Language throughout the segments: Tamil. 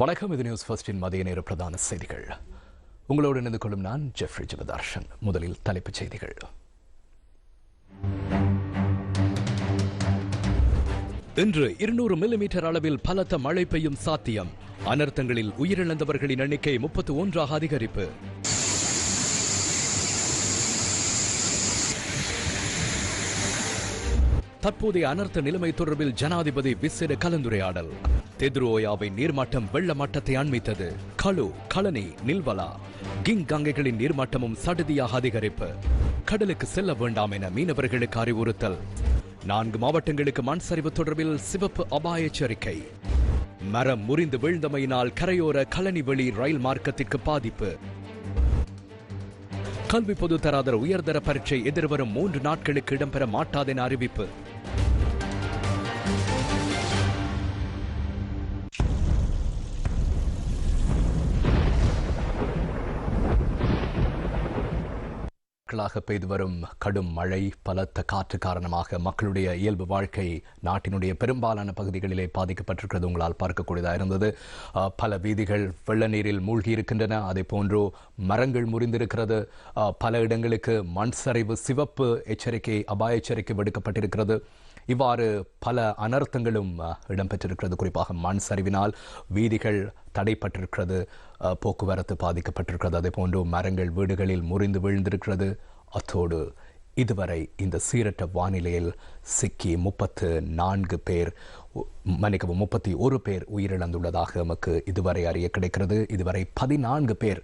வணக்கம் இது நியூஸ் ஃபர்ஸ்டின் மதிய நேர பிரதான செய்திகள். உங்களோடு இணைந்து கொள்ளும் நான் ஜெஃப்ரி ஜெபதார்ஷன் முதலில் தலைப்புச் செய்திகள். இன்று இருநூறு மில்லிமீட்டர் அளவில் பலத்த மழை பெய்யும் சாத்தியம். அனர்த்தங்களில் உயிரிழந்தவர்களின் எண்ணிக்கை முப்பத்தி ஒன்றாக அதிகரிப்பு. தற்போதைய அனர்த்த நிலைமை தொடர்பில் ஜனாதிபதி விசேட கலந்துரையாடல். தெத்ரோயாவின் நீர்மாட்டம் வெள்ள மட்டத்தை அண்மித்தது. களு கலனி நில்வலா. கிங் கங்கைகளின் நீர்மாட்டமும் சடுதியாக அதிகரிப்பு. கடலுக்கு செல்ல வேண்டாம் என மீனவர்களுக்கு அறிவுறுத்தல். நான்கு மாவட்டங்களுக்கு மண் சரிவு தொடர்பில் சிவப்பு அபாய எச்சரிக்கை. மரம் முறிந்து வீழ்ந்தமையினால் கரையோர கழனி வெளி ரயில் மார்க்கத்திற்கு பாதிப்பு. கல்வி பொதுத்தராதர உயர்தர பரீட்சை எதிர்வரும் மூன்று நாட்களுக்கு இடம்பெற மாட்டாதென அறிவிப்பு. நாட்களாக பெய்து வரும் கடும் மழை பலத்த காற்று காரணமாக மக்களுடைய இயல்பு வாழ்க்கை நாட்டினுடைய பெரும்பாலான பகுதிகளிலே பாதிக்கப்பட்டிருக்கிறது. உங்களால் பார்க்கக்கூடியதாக இருந்தது. பல வீதிகள் வெள்ள நீரில் மூழ்கி இருக்கின்றன. அதே போன்று மரங்கள் முறிந்திருக்கிறது. பல இடங்களுக்கு மண் சரிவு சிவப்பு எச்சரிக்கை அபாய எச்சரிக்கை விடுக்கப்பட்டிருக்கிறது. இவ்வாறு பல அனர்த்தங்களும் இடம்பெற்றிருக்கிறது. குறிப்பாக மண் சரிவினால் வீதிகள் தடைப்பட்டிருக்கிறது. போக்குவரத்து பாதிக்கப்பட்டிருக்கிறது. அதே போன்று மரங்கள் வீடுகளில் முறிந்து விழுந்திருக்கிறது. அத்தோடு இதுவரை இந்த சீரற்ற வானிலையில் சிக்கி முப்பத்து நான்கு பேர் மன்னிக்கவும் முப்பத்தி ஒரு பேர் உயிரிழந்துள்ளதாக நமக்கு இதுவரை அறிய கிடைக்கிறது. இதுவரை பதினான்கு பேர்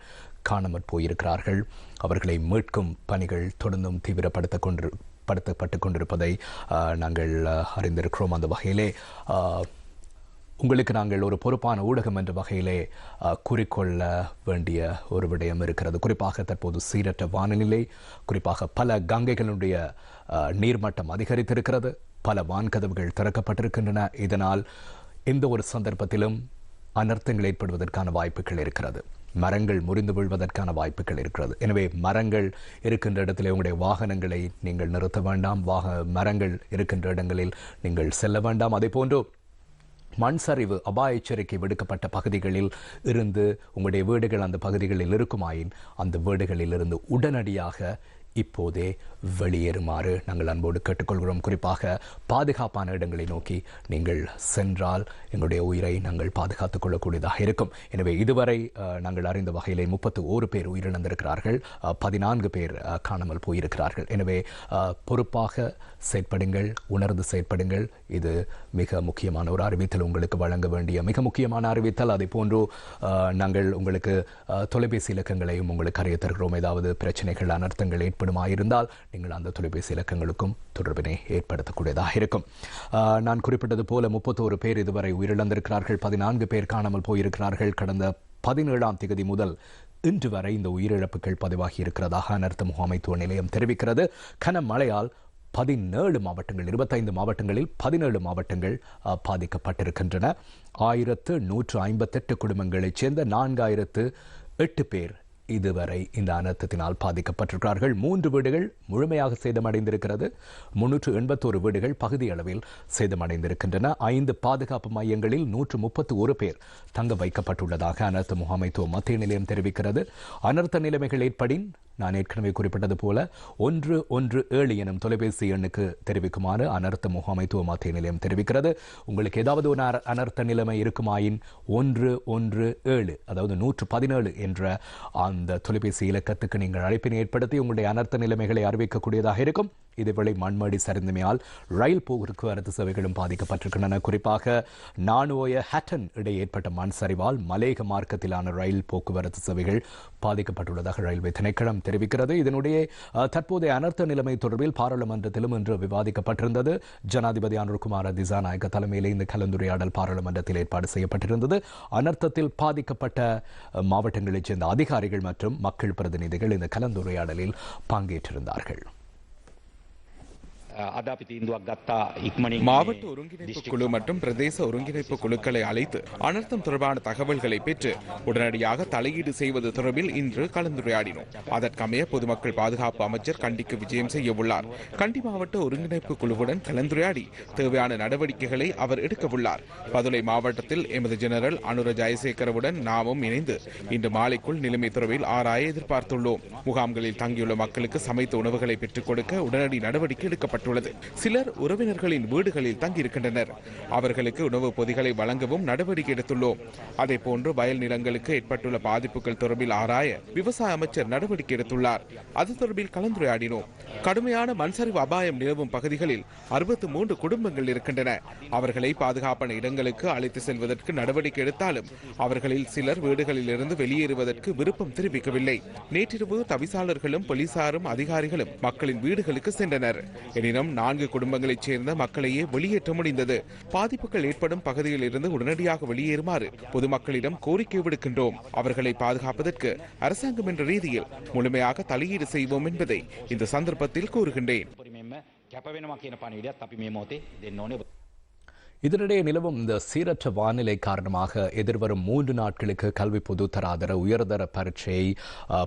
காணாமற் போயிருக்கிறார்கள். அவர்களை மீட்கும் பணிகள் தொடர்ந்தும் தீவிரப்படுத்த கொண்டு படுத்தப்பட்டு கொண்டிருப்பதை நாங்கள் அறிந்திருக்கிறோம். அந்த வகையிலே உங்களுக்கு நாங்கள் ஒரு பொறுப்பான ஊடகம் என்ற வகையிலே குறிக்கொள்ள வேண்டிய ஒரு விடயம் இருக்கிறது. குறிப்பாக தற்போது சீரற்ற வானிலை குறிப்பாக பல கங்கைகளுடைய நீர்மட்டம் அதிகரித்திருக்கிறது. பல வான்கதவுகள் திறக்கப்பட்டிருக்கின்றன. இதனால் எந்த ஒரு சந்தர்ப்பத்திலும் அனர்த்தங்கள் ஏற்படுவதற்கான வாய்ப்புகள் இருக்கிறது. மரங்கள் முறிந்து விழுவதற்கான வாய்ப்புகள் இருக்கிறது. எனவே மரங்கள் இருக்கின்ற இடத்திலே உங்களுடைய வாகனங்களை நீங்கள் நிறுத்த வேண்டாம். வாக மரங்கள் இருக்கின்ற இடங்களில் நீங்கள் செல்ல வேண்டாம். அதே போன்று மண் சரிவு அபாய எச்சரிக்கை விடுக்கப்பட்ட பகுதிகளில் இருந்து உங்களுடைய வீடுகள் அந்த பகுதிகளில் இருக்குமாயின் அந்த வீடுகளில் இருந்து உடனடியாக இப்போதே வெளியேறுமாறு நாங்கள் அன்போடு கேட்டுக்கொள்கிறோம். குறிப்பாக பாதுகாப்பான இடங்களை நோக்கி நீங்கள் சென்றால் எங்களுடைய உயிரை நாங்கள் பாதுகாத்துக் கொள்ளக்கூடியதாக இருக்கும். எனவே இதுவரை நாங்கள் அறிந்த வகையிலே முப்பத்து ஓரு பேர் உயிரிழந்திருக்கிறார்கள். பதினான்கு பேர் காணாமல் போயிருக்கிறார்கள். எனவே பொறுப்பாக செயற்படுங்கள் உணர்ந்து செயற்படுங்கள். இது மிக முக்கியமான ஒரு அறிவித்தல் உங்களுக்கு வழங்க வேண்டிய மிக முக்கியமான அறிவித்தல். அதே போன்று நாங்கள் உங்களுக்கு தொலைபேசி இலக்கங்களையும் உங்களுக்கு அறிய தருகிறோம். ஏதாவது பிரச்சனைகள் அனர்த்தங்கள் ஏற்படுமாயிருந்தால் நீங்கள் அந்த தொலைபேசி இலக்கங்களுக்கும் தொடர்பினை ஏற்படுத்தக்கூடியதாக இருக்கும். நான் குறிப்பிட்டது போல முப்பத்தோரு பேர் இதுவரை உயிரிழந்திருக்கிறார்கள். பதினான்கு பேர் காணாமல் போயிருக்கிறார்கள். கடந்த பதினேழாம் தேதி முதல் இன்று வரை இந்த உயிரிழப்புகள் பதிவாகி இருக்கிறதாக அனர்த்த முகாமைத்துவ நிலையம் தெரிவிக்கிறது. கனமழையால் பதினேழு மாவட்டங்கள் இருபத்தைந்து மாவட்டங்களில் பதினேழு மாவட்டங்கள் பாதிக்கப்பட்டிருக்கின்றன. ஆயிரத்து நூற்று ஐம்பத்தெட்டு குடும்பங்களைச் சேர்ந்த நான்காயிரத்து எட்டு பேர் இதுவரை இந்த அனர்த்தத்தினால் பாதிக்கப்பட்டிருக்கிறார்கள். மூன்று வீடுகள் முழுமையாக சேதமடைந்திருக்கிறது. முன்னூற்று எண்பத்தோரு வீடுகள் பகுதி அளவில் சேதமடைந்திருக்கின்றன. ஐந்து பாதுகாப்பு மையங்களில் நூற்று முப்பத்து ஒரு பேர் தங்க வைக்கப்பட்டுள்ளதாக அனர்த்த முகாமைத்துவ மத்திய நிலையம் தெரிவிக்கிறது. அனர்த்த நிலைமைகள் ஏற்படின் நான் ஏற்கனவே குறிப்பிட்டது போல ஒன்று ஒன்று ஏழு எனும் தொலைபேசி எண்ணுக்கு தெரிவிக்குமாறு அனர்த்த முகாமைத்துவ மத்திய நிலையம் தெரிவிக்கிறது. உங்களுக்கு ஏதாவது ஒரு அனர்த்த நிலைமை இருக்குமாயின் ஒன்று ஒன்று ஏழு அதாவது நூற்று பதினேழு என்ற அந்த தொலைபேசி இலக்கத்துக்கு நீங்கள் அழைப்பினை ஏற்படுத்தி உங்களுடைய அனர்த்த நிலைமைகளை அறிவிக்கக்கூடியதாக இருக்கும். இதேவேளை மண்மடி சரிந்தமையால் ரயில் போக்குவரத்து சேவைகளும் பாதிக்கப்பட்டிருக்கின்றன. குறிப்பாக நானோய ஹட்டன் இடையே ஏற்பட்ட மண் சரிவால் மலேக மார்க்கத்திலான ரயில் போக்குவரத்து சேவைகள் பாதிக்கப்பட்டுள்ளதாக ரயில்வே திணைக்களம் தெரிவிக்கிறது. இதனுடைய தற்போதைய அனர்த்த நிலைமை தொடர்பில் பாராளுமன்றத்திலும் இன்று விவாதிக்கப்பட்டிருந்தது. ஜனாதிபதி அனுர்குமார் திசாநாயக்க தலைமையிலே இந்த கலந்துரையாடல் பாராளுமன்றத்தில் ஏற்பாடு செய்யப்பட்டிருந்தது. அனர்த்தத்தில் பாதிக்கப்பட்ட மாவட்டங்களைச் சேர்ந்த அதிகாரிகள் மற்றும் மக்கள் பிரதிநிதிகள் இந்த கலந்துரையாடலில் பங்கேற்றிருந்தார்கள். மாவட்ட ஒருங்கிணைப்பு குழு மற்றும் பிரதேச ஒருங்கிணைப்பு குழுக்களை அழைத்து அனர்த்தம் தொடர்பான தகவல்களை பெற்று உடனடியாக தலையீடு செய்வது தொடர்பில் இன்று கலந்துரையாடினோம். அதற்கமைய பொதுமக்கள் பாதுகாப்பு அமைச்சர் கண்டிக்கு விஜயம் செய்ய உள்ளார் கண்டி மாவட்ட ஒருங்கிணைப்பு குழுவுடன் கலந்துரையாடி தேவையான நடவடிக்கைகளை அவர் எடுக்கவுள்ளார். பதுளை மாவட்டத்தில் எமது ஜெனரல் அனுர ஜெயசேகரவுடன் நாமும் இணைந்து இன்று மாலைக்குள் நிலைமை தொடர்பில் ஆராய எதிர்பார்த்துள்ளோம். முகாம்களில் தங்கியுள்ள மக்களுக்கு சமைத்த உணவுகளை பெற்றுக் கொடுக்க உடனடி நடவடிக்கை எடுக்கப்பட்டுள்ளது சிலர் உறவினர்களின் வீடுகளில் தங்கியிருக்கின்றனர். அவர்களுக்கு உணவுப் பொதிகளை வழங்கவும் நடவடிக்கை எடுத்துள்ளோம். அதே போன்று வயல் நிலங்களுக்கு ஏற்பட்டுள்ள பாதிப்புகள் தொடர்பில் ஆராய விவசாய அமைச்சர் நடவடிக்கை எடுத்துள்ளார். அது தொடர்பில் கலந்துரையாடினோம். கடுமையான மண்சரிவு அபாயம் நிலவும் பகுதிகளில் அறுபத்து மூன்று குடும்பங்கள் இருக்கின்றன. அவர்களை பாதுகாப்பான இடங்களுக்கு அழைத்து செல்வதற்கு நடவடிக்கை எடுத்தாலும் அவர்களில் சிலர் வீடுகளில் இருந்து வெளியேறுவதற்கு விருப்பம் தெரிவிக்கவில்லை. நேற்றிரவு தவிசாளர்களும் போலீசாரும் அதிகாரிகளும் மக்களின் வீடுகளுக்கு சென்றனர். எனினும் நான்கு குடும்பங்களைச் சேர்ந்த மக்களையே வெளியேற்ற முடிந்தது பாதிப்புகள் ஏற்படும் பகுதியில் இருந்து உடனடியாக வெளியேறுமாறு பொதுமக்களிடம் கோரிக்கை விடுக்கின்றோம் அவர்களை பாதுகாப்பதற்கு அரசாங்கம் என்ற ரீதியில் முழுமையாக தலையீடு செய்வோம் என்பதை இந்த சந்தர்ப்பத்தில் கூறுகின்றேன் උපරිමෙන්ම කැපවෙනවා කියන පණිවිඩයත් අපි මේ මොහොතේ දෙන්න ඕනේ இதனிடையே நிலவும் இந்த சீரற்ற வானிலை காரணமாக எதிர்வரும் மூன்று நாட்களுக்கு கல்வி பொதுத்தராதர உயர்தர பரீட்சையை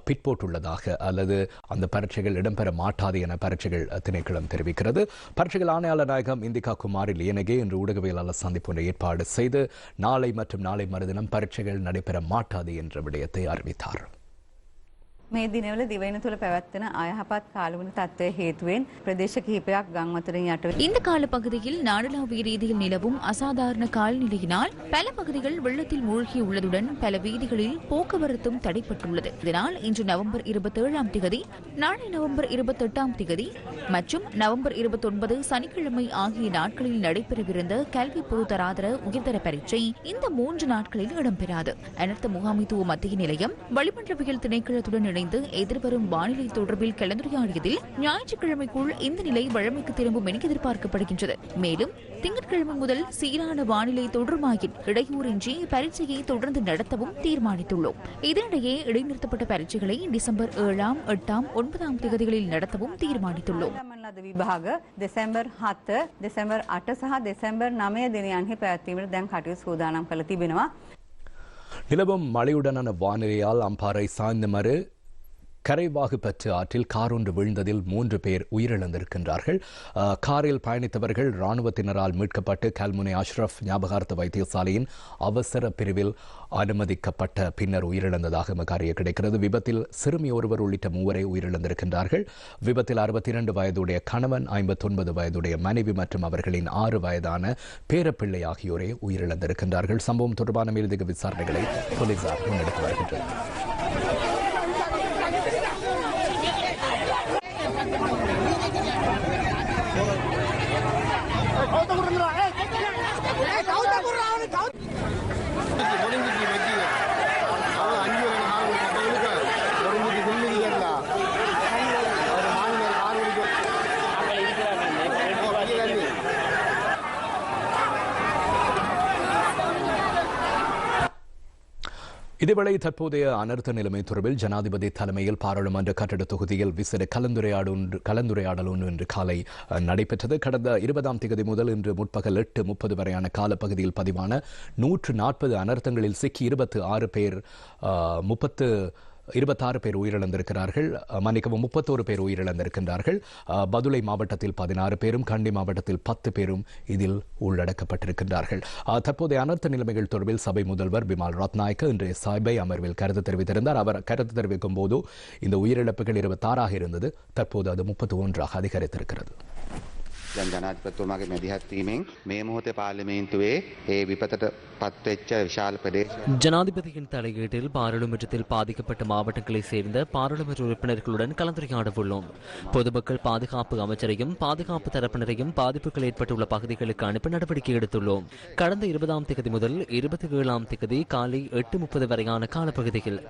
பிற்போட்டுள்ளதாக அல்லது அந்த பரீட்சைகள் இடம்பெற மாட்டாது என பரீட்சைகள் திணைக்களம் தெரிவிக்கிறது. பரீட்சைகள் ஆணையாளர் நாயகம் இந்திகா குமாரி லியனகே இன்று ஊடகவியலாளர் சந்திப்பு ஒன்றை ஏற்பாடு செய்து நாளை மற்றும் நாளை மறுதினம் பரீட்சைகள் நடைபெற மாட்டாது என்ற விடயத்தை அறிவித்தார். මේ දිනවල දිවයින තුළ පැවැත්වෙන අයහපත් කාලවන තත්ත්වය හේතුවෙන් ප්‍රදේශ කිහිපයක් ගංවතුරින් යට இந்த காலப்பகுதியில் நாடளாவிய ரீதியில் நிலவும் அசாதாரண காலநிலையினால் பல பகுதிகள் வெள்ளத்தில் மூழ்கியுள்ளதுடன் பல வீதிகளில் போக்குவரத்தும் தடைப்பட்டுள்ளது இதனால் இன்று நவம்பர் இருபத்தேழாம் திகதி நாளை நவம்பர் இருபத்தெட்டாம் திகதி மற்றும் நவம்பர் இருபத்தொன்பது சனிக்கிழமை ஆகிய நாட்களில் நடைபெறவிருந்த கல்வி பொதுத்தராதர உயர்தர பரீட்சை இந்த மூன்று நாட்களில் இடம்பெறாது அனர்த்த முகாமைத்துவ மத்திய நிலையம் வளிமண்டலவியல் திணைக்களத்துடன் இணைந்து எதிர்வரும் வானிலை தொடர்பில் கலந்துரையாடியதில் ஞாயிற்றுக்கிழமைக்குள் இந்த நிலை வழமைக்கு திரும்பும் என எதிர்பார்க்கப்படுகின்றது மேலும் திங்கட்கிழமை முதல் சீரான வானிலை தொடருமாயின் இடையூறின்றி பரீட்சையை தொடர்ந்து நடத்தவும் தீர்மானித்துள்ளோம் இதனிடையே இடைநிறுத்தப்பட்ட பரீட்சைகளை டிசம்பர் ஏழாம் எட்டாம் ஒன்பதாம் தேதிகளில் நடத்தவும் தீர்மானித்துள்ளோம் ගමන් ලද විභාග දෙසැම්බර් හත්ත දෙසැම්බර් අට සහ දෙසැම්බර් නමය දිනයන්හි පැවැත්වීමට දැන් කටයුතු සූදානම් කළ තිබෙනවා. நிலவும் மழையுடனான வானிலையால் அம்பாறை சாய்ந்தமறு கரைவாகு பற்று ஆற்றில் கார் ஒன்று விழுந்ததில் மூன்று பேர் உயிரிழந்திருக்கின்றார்கள். காரில் பயணித்தவர்கள் இராணுவத்தினரால் மீட்கப்பட்டு கல்முனை அஷ்ரஃப் ஞாபகார்த்த வைத்தியசாலையின் அவசர பிரிவில் அனுமதிக்கப்பட்ட பின்னர் உயிரிழந்ததாக மகாரிய கிடைக்கிறது. விபத்தில் சிறுமி ஒருவர் உள்ளிட்ட மூவரை உயிரிழந்திருக்கின்றார்கள். விபத்தில் அறுபத்தி இரண்டு வயதுடைய கணவன் ஐம்பத்தொன்பது வயதுடைய மனைவி மற்றும் அவர்களின் ஆறு வயதான பேரப்பிள்ளை ஆகியோரே உயிரிழந்திருக்கின்றார்கள். சம்பவம் தொடர்பான மேலதிக விசாரணைகளை போலீசார் முன்னெடுத்து வருகின்றனர். இதேவேளை தற்போதைய அனர்த்த நிலைமை தொடர்பில் ஜனாதிபதி தலைமையில் பாராளுமன்ற கட்டட தொகுதியில் விசேட கலந்துரையாடல் ஒன்று கலந்துரையாடல் ஒன்று இன்று காலை நடைபெற்றது கடந்த இருபதாம் தேதி முதல் இன்று முற்பகல் எட்டு முப்பது வரையான காலப்பகுதியில் பதிவான நூற்று நாற்பது அனர்த்தங்களில் சிக்கி இருபத்து ஆறு பேர் முப்பத்து இருபத்தாறு பேர் உயிரிழந்திருக்கிறார்கள். மன்னிக்கவும் முப்பத்தோரு பேர் உயிரிழந்திருக்கின்றார்கள். பதுளை மாவட்டத்தில் பதினாறு பேரும் கண்டி மாவட்டத்தில் பத்து பேரும் இதில் உள்ளடக்கப்பட்டிருக்கின்றார்கள். தற்போதைய அனர்த்த நிலைமைகள் தொடர்பில் சபை முதல்வர் பிமால் ரத்நாயக்க இன்று சபை அமர்வில் கருத்து தெரிவித்திருந்தார். அவர் கருத்து தெரிவிக்கும் போது இந்த உயிரிழப்புகள் இருபத்தாறாக இருந்தது. தற்போது அது முப்பத்தி ஒன்றாக அதிகரித்திருக்கிறது. දැන් ජනාධිපතිතුමාගේ මැදිහත් වීමෙන් මේ මොහොතේ පාර්ලිමේන්තුවේ ඒ විපතට පත්වෙච්ච විශාල ප්‍රදේශ ஜனாதிபதியின் தலையீட்டில் பாராளுமன்றத்தில் பாதிக்கப்பட்ட மாவட்டங்களைச் சேர்ந்த பாராளுமன்ற உறுப்பினர்களுடன் கலந்துரையாட உள்ளோம் பொதுமக்கள் பாதுகாப்பு அமைச்சரையும் பாதுகாப்பு தரப்பினரையும் பாதிப்புகள் ஏற்பட்டுள்ள பகுதிகளுக்கு அனுப்ப நடவடிக்கை எடுத்துள்ளோம் கடந்த இருபதாம் தேதி முதல் இருபத்தி ஏழாம் தேதி காலை எட்டு முப்பது வரையான காலப்பகுதியில்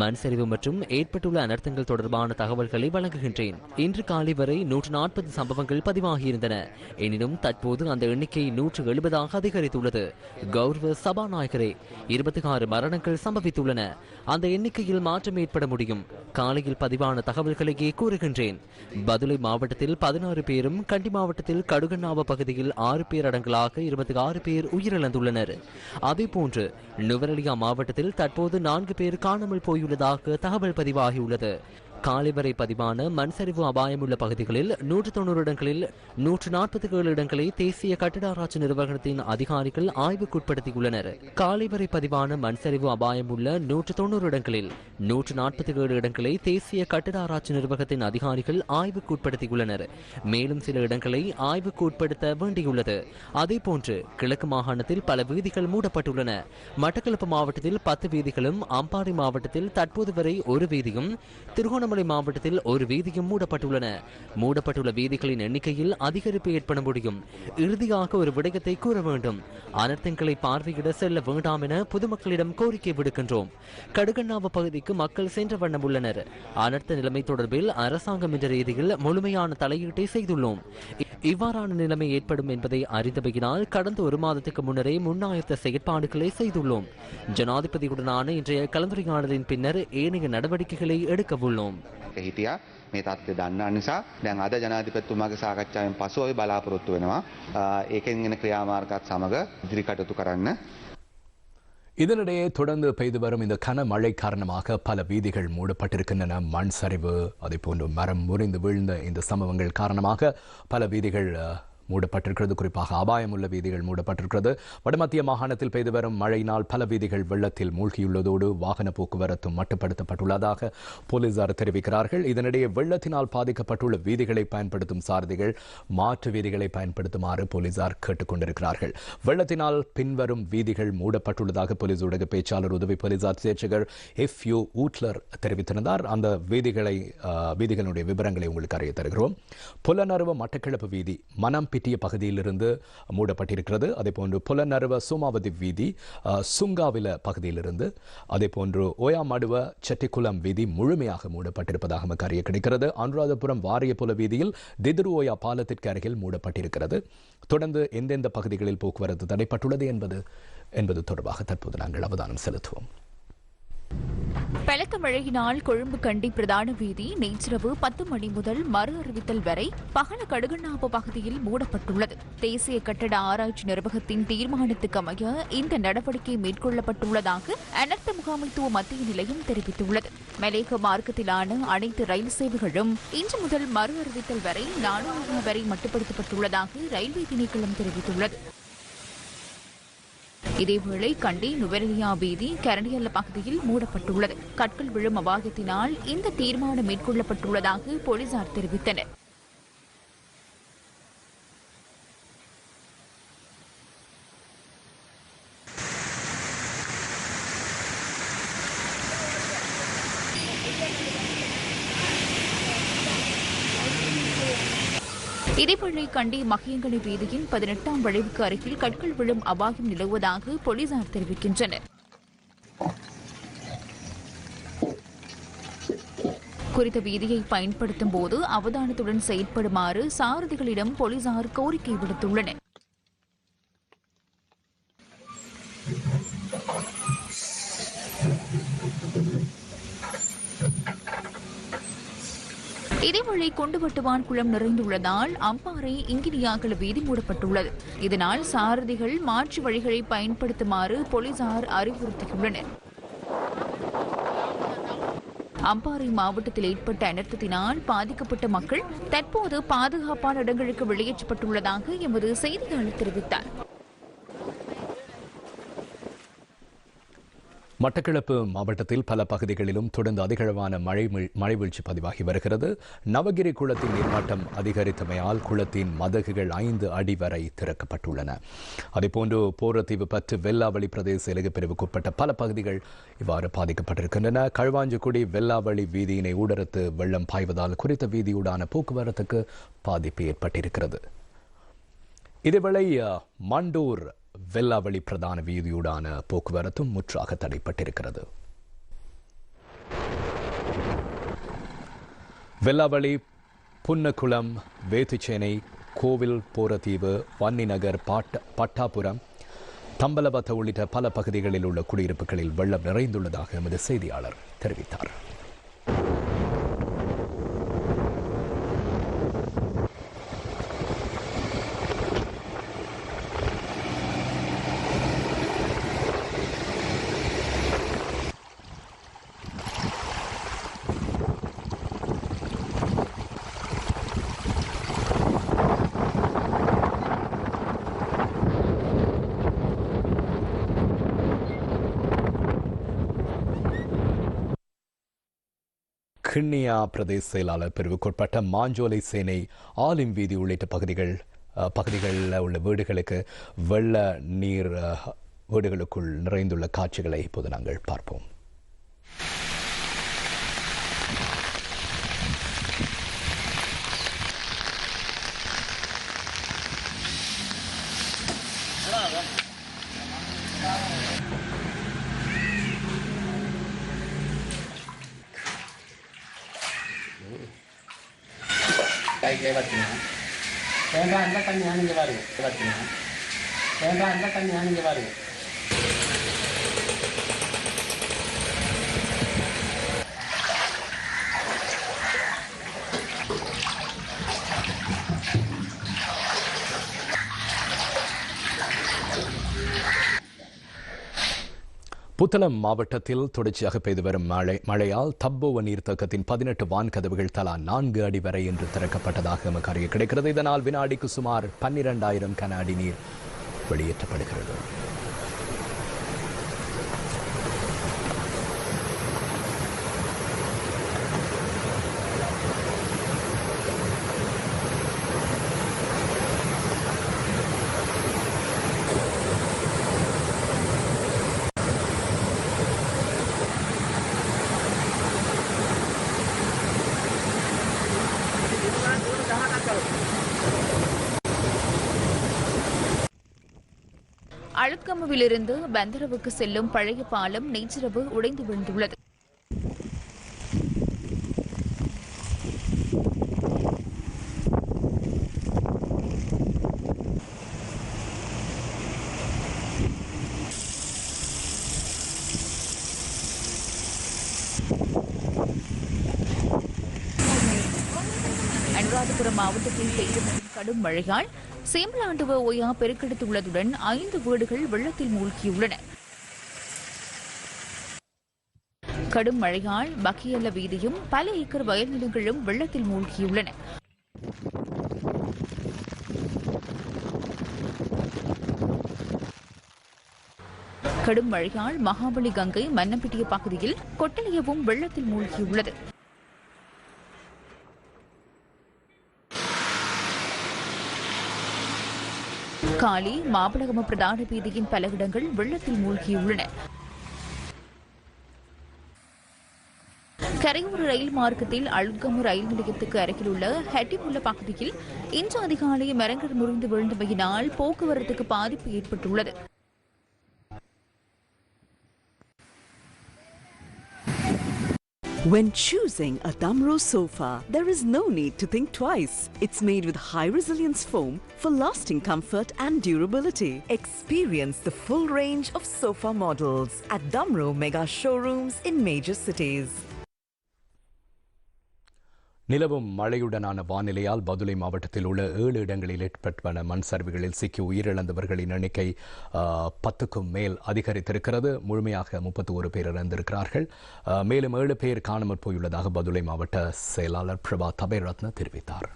மண் சரிவு மற்றும் ஏற்பட்டுள்ள அனர்த்தங்கள் தொடர்பான தகவல்களை வழங்குகின்றேன் இன்று காலை வரை நூற்று நாற்பது சம்பவங்கள் பதிவாகியிருந்தன உயிரிழந்துள்ளன எனினும் தற்போது அந்த எண்ணிக்கை நூற்று எழுபதாக அதிகரித்துள்ளது. கௌரவ சபாநாயகரே இருபத்தி ஆறு மரணங்கள் சம்பவித்துள்ளன. அந்த எண்ணிக்கையில் மாற்றம் ஏற்பட முடியும். காலையில் பதிவான தகவல்களையே கூறுகின்றேன். பதுளை மாவட்டத்தில் பதினாறு பேரும் கண்டி மாவட்டத்தில் கடுகண்ணாவ பகுதியில் ஆறு பேர் அடங்கலாக இருபத்தி ஆறு பேர் உயிரிழந்துள்ளனர். அதேபோன்று நுவரலியா மாவட்டத்தில் தற்போது நான்கு பேர் காணாமல் போயுள்ளதாக தகவல் பதிவாகியுள்ளது. காலிவரை பதிவான மண்சரிவு அபாயமுள்ள பகுதிகளில் நூற்று தொண்ணூறு இடங்களில் நூற்று நாற்பத்தி ஏழு இடங்களை தேசிய கட்டிட ஆராய்ச்சி நிறுவனத்தின் அதிகாரிகள் ஆய்வுக்குட்படுத்தியுள்ளனர். காலிவரை பதிவான மண்சரிவு அபாயமுள்ள நூற்று தொண்ணூறு இடங்களில் நூற்று நாற்பத்தி ஏழு இடங்களை தேசிய கட்டிட ஆராய்ச்சி நிர்வாகத்தின் அதிகாரிகள் ஆய்வுக்குட்படுத்தியுள்ளனர். மேலும் சில இடங்களை ஆய்வுக்குட்படுத்த வேண்டியுள்ளது. அதேபோன்று கிழக்கு மாகாணத்தில் பல வீதிகள் மூடப்பட்டுள்ளன. மட்டக்களப்பு மாவட்டத்தில் பத்து வீதிகளும் அம்பாறை மாவட்டத்தில் தற்போது வரை ஒரு வீதியும் திருகோண திருவண்ணாமலை மாவட்டத்தில் ஒரு வீதியும் மூடப்பட்டுள்ளன. மூடப்பட்டுள்ள வீதிகளின் எண்ணிக்கையில் அதிகரிப்பு ஏற்பட முடியும். இறுதியாக ஒரு விடயத்தை கூற வேண்டும். அனர்த்தங்களை பார்வையிட செல்ல வேண்டாம் என பொதுமக்களிடம் கோரிக்கை விடுக்கின்றோம். கடுகண்ணாவ பகுதிக்கு மக்கள் சென்ற வண்ணம் உள்ளனர். அனர்த்த நிலைமை தொடர்பில் அரசாங்கம் என்ற ரீதியில் முழுமையான தலையீட்டை செய்துள்ளோம். இவ்வாறான நிலைமை ஏற்படும் என்பதை அறிந்தபையினால் கடந்த ஒரு மாதத்துக்கு முன்னரே முன்னாயத்த செயற்பாடுகளை செய்துள்ளோம். ஜனாதிபதியுடனான இன்றைய கலந்துரையாடலின் பின்னர் ஏனைய நடவடிக்கைகளை எடுக்க உள்ளோம். හිටියා මේ තත්ත්වය දන්නා නිසා දැන් අද ජනාධිපතිතුමාගේ සාකච්ඡාවෙන් පසු අපි බලාපොරොත්තු වෙනවා ආ, ඒකෙන් එන ක්‍රියාමාර්ගත් සමග ඉදිරි කටයුතු කරන්න இதனிடையே தொடர்ந்து பெய்து வரும் இந்த கனமழை காரணமாக பல வீதிகள் மூடப்பட்டிருக்கின்றன மண் சரிவு அதே போன்று மரம் முறிந்து வீழ்ந்த இந்த சம்பவங்கள் காரணமாக பல வீதிகள் அஹ், மூடப்பட்டிருக்கிறது. குறிப்பாக அபாயமுள்ள வீதிகள் மூடப்பட்டிருக்கிறது. வடமத்திய மாகாணத்தில் பெய்து வரும் மழையினால் பல வீதிகள் வெள்ளத்தில் மூழ்கியுள்ளதோடு வாகன போக்குவரத்தும் மட்டுப்படுத்தப்பட்டுள்ளதாக போலீசார் தெரிவிக்கிறார்கள். இதனிடையே வெள்ளத்தினால் பாதிக்கப்பட்டுள்ள வீதிகளை பயன்படுத்தும் சாரதிகள் மாற்று வீதிகளை பயன்படுத்துமாறு போலீசார் கேட்டுக்கொண்டிருக்கிறார்கள். வெள்ளத்தினால் பின்வரும் வீதிகள் மூடப்பட்டுள்ளதாக போலீஸ் ஊடக பேச்சாளர் உதவி போலீஸ் அத்தியட்சகர் எஃப் யூ ஊட்லர் தெரிவித்திருந்தார். அந்த வீதிகளை வீதிகளுடைய விவரங்களை உங்களுக்கு அறிய தருகிறோம். புலனறுவ மட்டக்கிழப்பு வீதி மனம் பிட்டிய பகுதியிலிருந்து மூடப்பட்டிருக்கிறது. அதே போன்று புலனறுவ சோமாவதி வீதி சுங்காவில பகுதியிலிருந்து அதே போன்று ஓயாமடுவ செட்டிக்குளம் வீதி முழுமையாக மூடப்பட்டிருப்பதாக நமக்கு அறிய கிடைக்கிறது அனுராதபுரம் வாரியபுல வீதியில் திதிரு ஓயா பாலத்திற்கு அருகில் மூடப்பட்டிருக்கிறது. தொடர்ந்து எந்தெந்த பகுதிகளில் போக்குவரத்து தடைப்பட்டுள்ளது என்பது என்பது தொடர்பாக தற்போது நாங்கள் அவதானம் செலுத்துவோம். பலத்த மழையினால் கொழும்பு கண்டி பிரதான வீதி நேற்றிரவு பத்து மணி முதல் மறு அறிவித்தல் வரை பகல கடுகண்ணாப்பு பகுதியில் மூடப்பட்டுள்ளது. தேசிய கட்டட ஆராய்ச்சி நிர்வாகத்தின் தீர்மானத்துக்கு அமைய இந்த நடவடிக்கை மேற்கொள்ளப்பட்டுள்ளதாக அனர்த்த முகாமைத்துவ மத்திய நிலையம் தெரிவித்துள்ளது. மலேக மார்க்கத்திலான அனைத்து ரயில் சேவைகளும் இன்று முதல் மறு அறிவித்தல் வரை நானூறு வரை மட்டுப்படுத்தப்பட்டுள்ளதாக ரயில்வே திணைக்களம் தெரிவித்துள்ளது. இதேவேளை கண்டி நுவரெலியா வீதி கரண்டியல்ல பகுதியில் மூடப்பட்டுள்ளது. கற்கள் விழும் அபாயத்தினால் இந்த தீர்மானம் மேற்கொள்ளப்பட்டுள்ளதாக போலீசார் தெரிவித்தனர். இதேவேளை கண்டி மகியங்கனி வீதியின் பதினெட்டாம் வளைவுக்கு அருகில் கற்கள் விழும் அபாயம் நிலவுவதாக போலீசார் தெரிவிக்கின்றனர். குறித்த வீதியை பயன்படுத்தும் போது அவதானத்துடன் செயற்படுமாறு சாரதிகளிடம் போலீசார் கோரிக்கை விடுத்துள்ளனர். இதேவேளை கொண்டுவட்டுவான் குளம் நிறைந்துள்ளதால் அம்பாறை இங்கினியாக்கள வீதி மூடப்பட்டுள்ளது. இதனால் சாரதிகள் மாற்று வழிகளை பயன்படுத்துமாறு போலீசார் அறிவுறுத்தியுள்ளனர். அம்பாறை மாவட்டத்தில் ஏற்பட்ட அனர்த்தத்தினால் பாதிக்கப்பட்ட மக்கள் தற்போது பாதுகாப்பான இடங்களுக்கு வெளியேற்றப்பட்டுள்ளதாக எமது செய்தியாளர் தெரிவித்தார். மட்டக்களப்பு மாவட்டத்தில் பல பகுதிகளிலும் தொடர்ந்து அதிகளவான மழை மழைவீழ்ச்சி மழை வீழ்ச்சி பதிவாகி வருகிறது. நவகிரி குளத்தின் நீர்மட்டம் அதிகரித்தமையால் குளத்தின் மதகுகள் ஐந்து அடி வரை திறக்கப்பட்டுள்ளன. அதேபோன்று போரத்தீவு பற்று வெல்லாவளி பிரதேச இலகுப்பிரிவுக்குட்பட்ட பல பகுதிகள் இவ்வாறு பாதிக்கப்பட்டிருக்கின்றன. களுவாஞ்சிக்குடி வெல்லாவளி வீதியினை ஊடறுத்து வெள்ளம் பாய்வதால் குறித்த வீதியூடான போக்குவரத்துக்கு பாதிப்பு ஏற்பட்டிருக்கிறது. இதேவேளை மண்டூர் வெல்லாவளி பிரதான வீதியூடான போக்குவரத்தும் முற்றாக தடைப்பட்டிருக்கிறது. வெல்லாவளி புன்னக்குளம் வேத்துச்சேனை கோவில் போரதீவு வன்னிநகர் பாட்ட பட்டாபுரம் தம்பலபத்த உள்ளிட்ட பல பகுதிகளில் உள்ள குடியிருப்புகளில் வெள்ளம் நிறைந்துள்ளதாக எமது செய்தியாளர் தெரிவித்தார். கிண்ணியா பிரதேச செயலாளர் பிரிவுக்குட்பட்ட மாஞ்சோலை சேனை ஆலிம் வீதி உள்ளிட்ட பகுதிகள் அஹ், பகுதிகளில் உள்ள வீடுகளுக்கு வெள்ள நீர் வீடுகளுக்குள் நிறைந்துள்ள காட்சிகளை இப்போது நாங்கள் பார்ப்போம். ಹೇಳ್ತೀನಿ ಕೇಂದ್ರ ಅಂದ್ರೆ ಕಣ್ಣು ಹೆಣ್ಣಿಗೆ ಬಾರಿ ಹೇಳ್ತೀನಿ ಕೇಂದ್ರ ಅಂದ್ರೆ ಕಣ್ಣು ಹೆಣ್ಣಿಗೆ ಬಾರಿ புத்தளம் மாவட்டத்தில் தொடர்ச்சியாக பெய்து வரும் மழை மழையால் தப்போவ நீர்த்தக்கத்தின் பதினெட்டு வான் கதவுகள் தலா நான்கு அடி வரை என்று திறக்கப்பட்டதாக எமக்கு அறிய கிடைக்கிறது. இதனால் வினாடிக்கு சுமார் பன்னிரண்டாயிரம் கன அடி நீர் வெளியேற்றப்படுகிறது. அழுத்கமுவிலிருந்து பந்தரவுக்கு செல்லும் பழைய பாலம் நேற்றிரவு உடைந்து விழுந்துள்ளது. அனுராதபுரம் மாவட்டத்தில் பெய்து வரும் கடும் மழையால் சேம்பலாண்டுவ ஓயா பெருக்கெடுத்துள்ளதுடன் ஐந்து வீடுகள் வெள்ளத்தில் மூழ்கியுள்ளன. கடும் மழையால் பக்கியல்ல வீதியும் பல ஏக்கர் வயல் நிலங்களும் வெள்ளத்தில் மூழ்கியுள்ளன. கடும் மழையால் மகாபலி கங்கை மன்னம்பிட்டிய பகுதியில் கொட்டலியவும் வெள்ளத்தில் மூழ்கியுள்ளது. காலி மாபலகம பிரதான வீதியின் பல இடங்கள் வெள்ளத்தில் மூழ்கியுள்ளன. கரையூர் ரயில் மார்க்கத்தில் அழுகமு ரயில் நிலையத்துக்கு அருகில் உள்ள ஹெட்டிமுல்ல பகுதியில் இன்று அதிகாலை மரங்கள் முறிந்து விழுந்தமையினால் போக்குவரத்துக்கு பாதிப்பு ஏற்பட்டுள்ளது. When choosing a Damro sofa, there is no need to think twice. It's made with high resilience foam for lasting comfort and durability. Experience the full range of sofa models at Damro Mega Showrooms in major cities. நிலவும் மழையுடனான வானிலையால் பதுளை மாவட்டத்தில் உள்ள ஏழு இடங்களில் ஏற்பட்டன மண் சரிவுகளில் சிக்கி உயிரிழந்தவர்களின் எண்ணிக்கை பத்துக்கும் மேல் அதிகரித்திருக்கிறது. முழுமையாக முப்பத்தி ஒரு பேர் இறந்திருக்கிறார்கள். மேலும் ஏழு பேர் காணாமற் போயுள்ளதாக பதுளை மாவட்ட செயலாளர் பிரபா தபேரத்ன தெரிவித்தார்.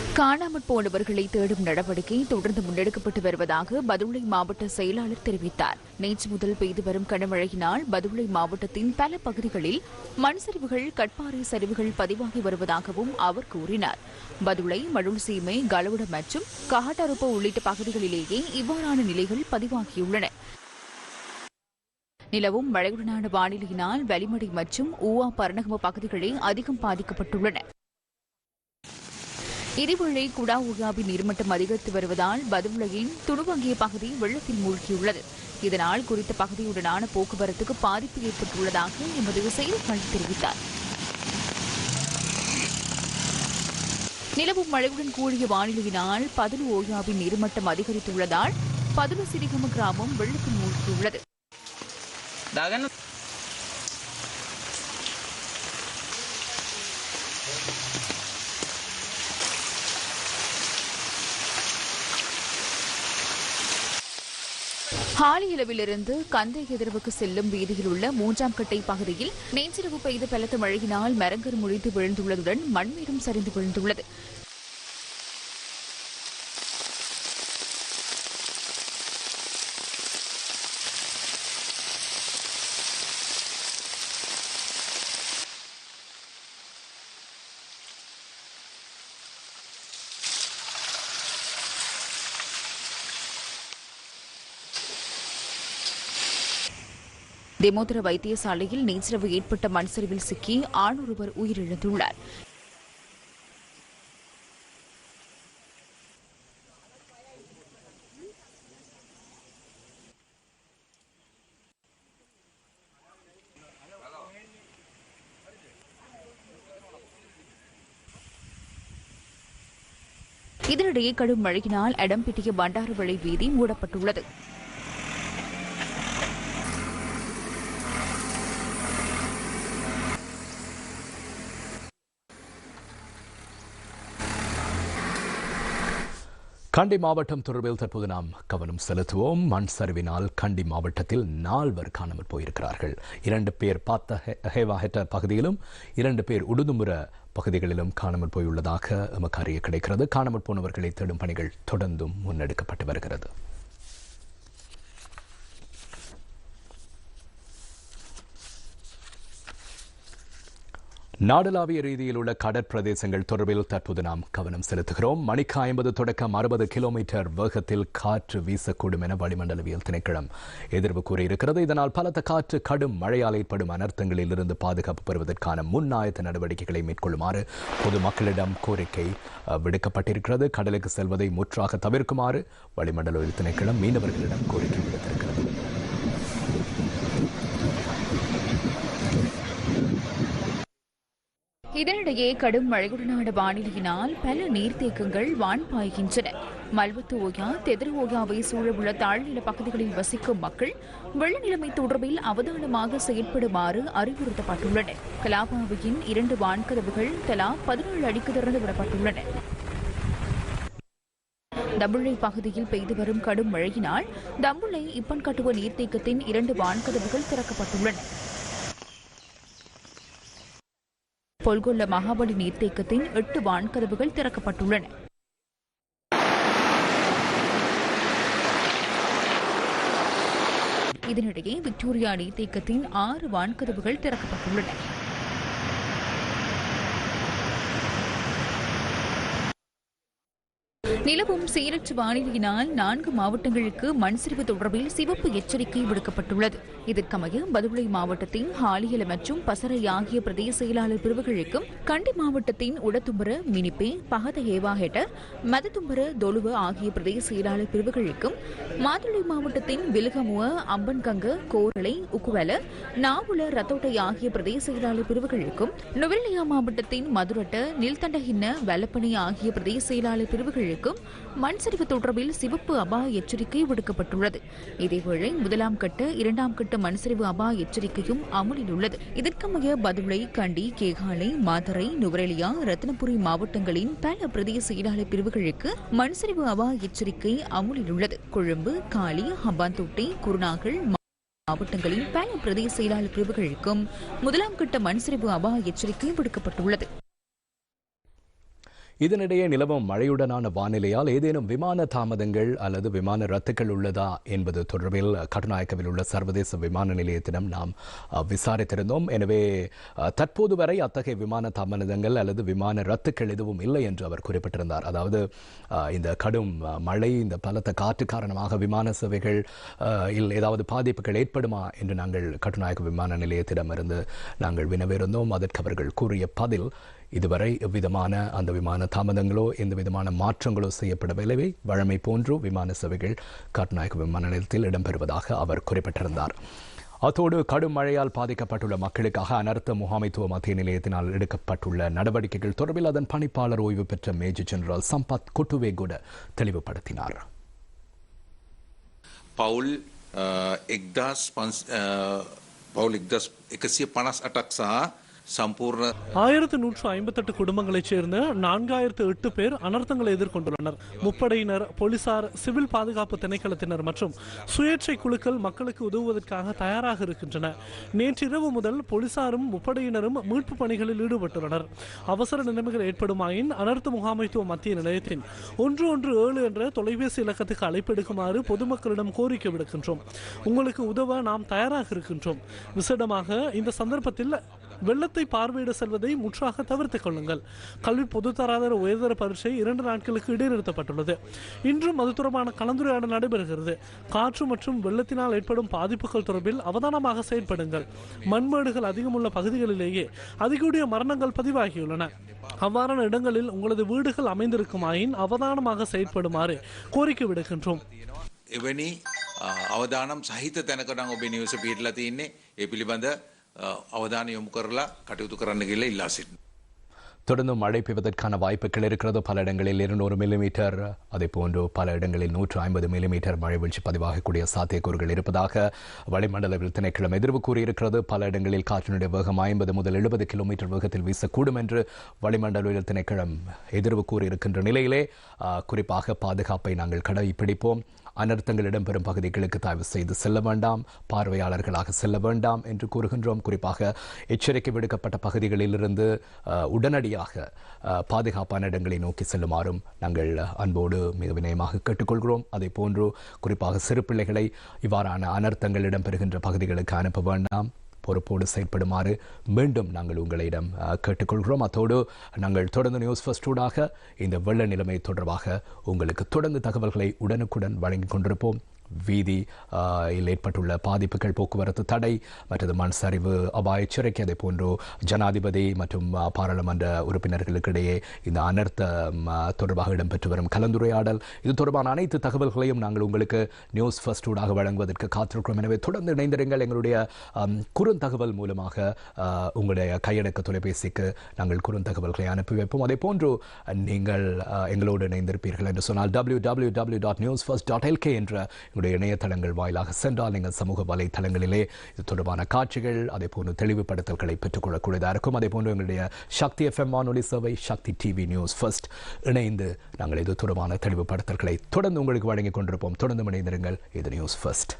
காணாமற் போனவர்களை தேடும் நடவடிக்கை தொடர்ந்து முன்னெடுக்கப்பட்டு வருவதாக பதுளை மாவட்ட செயலாளர் தெரிவித்தார். நேற்று முதல் பெய்து வரும் கனமழையினால் பதுளை மாவட்டத்தின் பல பகுதிகளில் மண் சரிவுகள் கட்பாறை சரிவுகள் பதிவாகி வருவதாகவும் அவர் கூறினார். பதுளை மடுள் சீமை கலவுட மற்றும் கஹட்டருப்பு உள்ளிட்ட பகுதிகளிலேயே இவ்வாறான நிலைகள் பதிவாகியுள்ளன. நிலவும் மழையுடனான வானிலையினால் வலிமடை மற்றும் ஊவா பரணகம பகுதிகளே அதிகம் பாதிக்கப்பட்டுள்ளன. இதேவேளை குடா உகாவின் நீர்மட்டம் அதிகரித்து வருவதால் பதுவுளையின் துணுவங்கிய பகுதி வெள்ளத்தில் மூழ்கியுள்ளது. இதனால் குறித்த பகுதியுடனான போக்குவரத்துக்கு பாதிப்பு ஏற்பட்டுள்ளதாக எமது செய்தியாளர் தெரிவித்தார். நிலவும் மழையுடன் கூடிய வானிலையினால் பதுலு ஓயாவின் நீர்மட்டம் அதிகரித்துள்ளதால் பதுலு சிறிகம கிராமம் வெள்ளத்தில் மூழ்கியுள்ளது. ஹாலியிலவிலிருந்து கந்தை எதிர்வுக்கு செல்லும் வீதியில் உள்ள மூன்றாம் கட்டை பகுதியில் நேற்றிரவு பெய்த பலத்த மழையினால் மரங்கர் முழித்து விழுந்துள்ளதுடன் மண்மீடும் சரிந்து விழுந்துள்ளது. தெமோதர வைத்தியசாலையில் நேற்றிரவு ஏற்பட்ட மண் சரிவில் சிக்கி ஆண் ஒருவர் உயிரிழந்துள்ளார். இதனிடையே கடும் மழையினால் எடம்பிட்டிய பண்டாரவளை வீதி மூடப்பட்டுள்ளது. கண்டி மாவட்டம் தொடர்பில் தற்போது நாம் கவனம் செலுத்துவோம். மண் சரிவினால் கண்டி மாவட்டத்தில் நால்வர் காணாமல் போயிருக்கிறார்கள். இரண்டு பேர் பார்த்த ஹெ- ஹேவா ஹெட்ட பகுதியிலும் இரண்டு பேர் உடுதுமுற பகுதிகளிலும் காணாமல் போயுள்ளதாக எமக்கு அறிய கிடைக்கிறது. காணாமல் போனவர்களை தேடும் பணிகள் தொடர்ந்தும் முன்னெடுக்கப்பட்டு வருகிறது. நாடளாவிய ரீதியில் உள்ள கடற்பிரதேசங்கள் தொடர்பில் தற்போது நாம் கவனம் செலுத்துகிறோம். மணிக்கு ஐம்பது தொடக்கம் அறுபது கிலோமீட்டர் வேகத்தில் காற்று வீசக்கூடும் என வளிமண்டலவியல் திணைக்களம் எதிர்வு கூறியிருக்கிறது. இதனால் பலத்த காற்று கடும் மழையால் ஏற்படும் அனர்த்தங்களில் இருந்து பாதுகாப்பு பெறுவதற்கான முன்னாயத்த நடவடிக்கைகளை மேற்கொள்ளுமாறு பொதுமக்களிடம் கோரிக்கை விடுக்கப்பட்டிருக்கிறது. கடலுக்கு செல்வதை முற்றாக தவிர்க்குமாறு வளிமண்டலவியல் திணைக்களம் மீனவர்களிடம் கோரிக்கை விடுத்திருக்கிறது. இதனிடையே கடும் மழையுடனான வானிலையினால் பல நீர்த்தேக்கங்கள் வான் பாய்கின்றன மல்வத்து ஓயா தெதிர் ஓயாவை சூழவுள்ள தாழ்நில பகுதிகளில் வசிக்கும் மக்கள் வெள்ள நிலைமை தொடர்பில் அவதானமாக செயல்படுமாறு அறிவுறுத்தப்பட்டுள்ளன கலாபாவியின் இரண்டு வான்கதவுகள் தலா பதினேழு அடிக்கு திறந்து விடப்பட்டுள்ளன. தம்புளை பகுதியில் பெய்து வரும் கடும் மழையினால் தம்புளை இப்பன்கட்டுவ நீர்த்தேக்கத்தின் இரண்டு வான்கதவுகள் திறக்கப்பட்டுள்ளன. பொல்கொல்ல மகாபலி நீர்த்தேக்கத்தின் எட்டு வான்கதவுகள் திறக்கப்பட்டுள்ளன. இதனிடையே விக்டோரியா நீர்த்தேக்கத்தின் ஆறு வான்கதவுகள் திறக்கப்பட்டுள்ளன. நிலவும் சீரற்ற வானிலையினால் நான்கு மாவட்டங்களுக்கு மண் சரிவு தொடர்பில் சிவப்பு எச்சரிக்கை விடுக்கப்பட்டுள்ளது. இதற்கமைய பதுளை மாவட்டத்தின் ஹாலியல மற்றும் பசறை ஆகிய பிரதேச செயலாளர் பிரிவுகளுக்கும் கண்டி மாவட்டத்தின் உடத்தும்பர மினிப்பே பகத ஹேவாஹெட்ட மதத்தும்பர தொலுவ ஆகிய பிரதேச செயலாளர் பிரிவுகளுக்கும் மாதுளை மாவட்டத்தின் விலுகமுவ அம்பன்கங்க கோரளை உக்குவல நாவுல ரத்தோட்டை ஆகிய பிரதேச செயலாளர் பிரிவுகளுக்கும் நுவெல்லியா மாவட்டத்தின் மதுரட்ட நில்தண்டஹின்ன வெள்ளப்பனை ஆகிய பிரதேச செயலாளர் பிரிவுகளுக்கும் மண் சரிவு தொடர்பில் சிவப்பு அபாய எச்சரிக்கை விடுக்கப்பட்டுள்ளது. இதேவேளை முதலாம் கட்ட இரண்டாம் கட்ட மண் சரிவு அபாய எச்சரிக்கையும் அமலில் உள்ளது. இதற்கமைய பதுளை கண்டி கேகாலை மாதரை நுவரெலியா ரத்னபுரி மாவட்டங்களின் பல பிரதேச செயலாளர் பிரிவுகளுக்கு மண் சரிவு அபாய எச்சரிக்கை அமுலில் உள்ளது. கொழும்பு காலி ஹம்பாந்தோட்டை குருநாகல் மாவட்டங்களின் பல பிரதேச செயலாளர் பிரிவுகளுக்கும் முதலாம் கட்ட மண் சரிவு அபாய எச்சரிக்கை விடுக்கப்பட்டுள்ளது. இதனிடையே நிலவும் மழையுடனான வானிலையால் ஏதேனும் விமான தாமதங்கள் அல்லது விமான ரத்துக்கள் உள்ளதா என்பது தொடர்பில் கட்டுநாயக்கவில் உள்ள சர்வதேச விமான நிலையத்திடம் நாம் விசாரித்திருந்தோம். எனவே தற்போது வரை அத்தகைய விமான தாமதங்கள் அல்லது விமான ரத்துக்கள் எதுவும் இல்லை என்று அவர் குறிப்பிட்டிருந்தார். அதாவது இந்த கடும் மழை இந்த பலத்த காற்று காரணமாக விமான சேவைகள் இல் ஏதாவது பாதிப்புகள் ஏற்படுமா என்று நாங்கள் கட்டுநாயக்க விமான நிலையத்திடமிருந்து நாங்கள் வினவிருந்தோம் அதற்கு அவர்கள் கூறிய பதில் இதுவரை எவ்விதமான அந்த விமான தாமதங்களோ எந்த விதமான மாற்றங்களோ செய்யப்படவில்லை வழமை போன்று விமான சேவைகள் கர்நாயக விமான நிலையத்தில் இடம்பெறுவதாக அவர் குறிப்பிட்டிருந்தார் அத்தோடு கடும் மழையால் பாதிக்கப்பட்டுள்ள மக்களுக்காக அனர்த்த முகாமைத்துவ மத்திய நிலையத்தினால் எடுக்கப்பட்டுள்ள நடவடிக்கைகள் தொடர்பில் அதன் பணிப்பாளர் ஓய்வு பெற்ற மேஜர் ஜெனரல் சம்பத் கொட்டுவேகுட தெளிவுபடுத்தினார் පවුල් එක්දස් පවුල් එක්දස් එකසිය පනස් අටක් සහ சம்பூர்ண ஆயிரத்து நூற்று ஐம்பத்தெட்டு குடும்பங்களைச் சேர்ந்த நான்காயிரத்து எட்டு பேர் அனர்த்தங்களை எதிர்கொண்டுள்ளனர். முப்படையினர் போலீசார் சிவில் பாதுகாப்பு திணைக்களத்தினர் மற்றும் சுயேட்சை குழுக்கள் மக்களுக்கு உதவுவதற்காக தயாராக இருக்கின்றன. நேற்றிரவு முதல் போலீசாரும் முப்படையினரும் மீட்பு பணிகளில் ஈடுபட்டுள்ளனர். அவசர நிலைமைகள் ஏற்படுமாயின் அனர்த்த முகாமைத்துவ மத்திய நிலையத்தின் ஒன்று ஒன்று ஏழு என்ற தொலைபேசி இலக்கத்துக்கு அழைப்பு எடுக்குமாறு பொதுமக்களிடம் கோரிக்கை விடுக்கின்றோம். உங்களுக்கு உதவ நாம் தயாராக இருக்கின்றோம். விசேடமாக இந்த சந்தர்ப்பத்தில் வெள்ளத்தை பார்வையிட செல்வதை முற்றாக தவிர்த்துக் கொள்ளுங்கள் கல்வி பொதுத்தராதர உயர்தர பரீட்சை இரண்டு நாட்களுக்கு இடைநிறுத்தப்பட்டுள்ளது இன்றும் அது தொடர்பான கலந்துரையாடல் நடைபெறுகிறது காற்று மற்றும் வெள்ளத்தினால் ஏற்படும் பாதிப்புகள் தொடர்பில் அவதானமாக செயல்படுங்கள் மண்மேடுகள் அதிகமுள்ள பகுதிகளிலேயே அதிகூடிய மரணங்கள் பதிவாகியுள்ளன அவ்வாறான இடங்களில் உங்களது வீடுகள் அமைந்திருக்குமாயின் அவதானமாக செயல்படுமாறு கோரிக்கை விடுக்கின்றோம் එවැනි අ, අවදානම් සහිත තැනකටන් ඔබේ නිවස පිහිටලා තියන්නේ ඒ පිළිබඳ අ, අවධානය යොමු කරලා කටයුතු කරන්න කියලා ඉල්ලා සිටිනවා. தொடர்ந்து மழை பெய்வதற்கான வாய்ப்புகள் இருக்கிறது பல இடங்களில் இருநூறு மில்லிமீட்டர் அதே போன்று பல இடங்களில் நூற்று ஐம்பது மில்லிமீட்டர் மழை வீழ்ச்சி பதிவாகக்கூடிய சாத்தியக்கூறுகள் இருப்பதாக வளிமண்டல திணைக்களம் எதிர்வு கூறியிருக்கிறது பல இடங்களில் காற்றினுடைய வேகம் ஐம்பது முதல் எழுபது கிலோமீட்டர் வேகத்தில் வீசக்கூடும் என்று வளிமண்டல திணைக்களம் எதிர்வு கூறியிருக்கின்ற நிலையிலே ஆ, குறிப்பாக பாதுகாப்பை நாங்கள் கடைபிடிப்போம் அனர்த்தங்கள் இடம்பெறும் பகுதிகளுக்கு தயவு செய்து செல்ல வேண்டாம். பார்வையாளர்களாக செல்ல வேண்டாம் என்று கூறுகின்றோம். குறிப்பாக எச்சரிக்கை விடுக்கப்பட்ட பகுதிகளிலிருந்து உடனடியாக பாதுகாப்பான இடங்களை நோக்கி செல்லுமாறும் நாங்கள் அன்போடு மிக வினயமாக கேட்டுக்கொள்கிறோம். அதே போன்று குறிப்பாக சிறு பிள்ளைகளை இவ்வாறான அனர்த்தங்கள் இடம்பெறுகின்ற பகுதிகளுக்கு அனுப்ப வேண்டாம். பொறுப்போடு செயற்படுமாறு மீண்டும் நாங்கள் உங்களிடம் கேட்டுக்கொள்கிறோம். அத்தோடு நாங்கள் தொடர்ந்து நியூஸ் ஃபர்ஸ்டூடாக இந்த வெள்ள நிலைமை தொடர்பாக உங்களுக்கு தொடர்ந்து தகவல்களை உடனுக்குடன் வழங்கிக் கொண்டிருப்போம். வீதி ஏற்பட்டுள்ள பாதிப்புகள் போக்குவரத்து தடை மற்றது மண் சரிவு அபாய எச்சரிக்கை அதே போன்று ஜனாதிபதி மற்றும் பாராளுமன்ற உறுப்பினர்களுக்கிடையே இந்த அனர்த்தம் தொடர்பாக இடம்பெற்று வரும் கலந்துரையாடல். இது தொடர்பான அனைத்து தகவல்களையும் நாங்கள் உங்களுக்கு நியூஸ் ஃபர்ஸ்டூடாக வழங்குவதற்கு காத்திருக்கிறோம். எனவே தொடர்ந்து இணைந்திருங்கள். எங்களுடைய குறுந்தகவல் மூலமாக உங்களுடைய கையடக்க தொலைபேசிக்கு நாங்கள் குறுந்தகவல்களை அனுப்பி வைப்போம். அதே போன்று நீங்கள் எங்களோடு இணைந்திருப்பீர்கள் என்று சொன்னால் W W W dot news first dot LK என்ற எங்களுடைய இணையதளங்கள் வாயிலாக சென்றால் நீங்கள் சமூக வலைதளங்களிலே இது தொடர்பான காட்சிகள் அதே போன்று தெளிவுபடுத்தல்களை பெற்றுக்கொள்ளக்கூடியதாக இருக்கும். அதே போன்று எங்களுடைய சக்தி எஃப்எம் வானொலி சேவை சக்தி டிவி நியூஸ் ஃபர்ஸ்ட் இணைந்து நாங்கள் இது தொடர்பான தெளிவுபடுத்தல்களை தொடர்ந்து உங்களுக்கு வழங்கிக் கொண்டிருப்போம். தொடர்ந்து இணைந்திருங்கள். இது நியூஸ் ஃபர்ஸ்ட்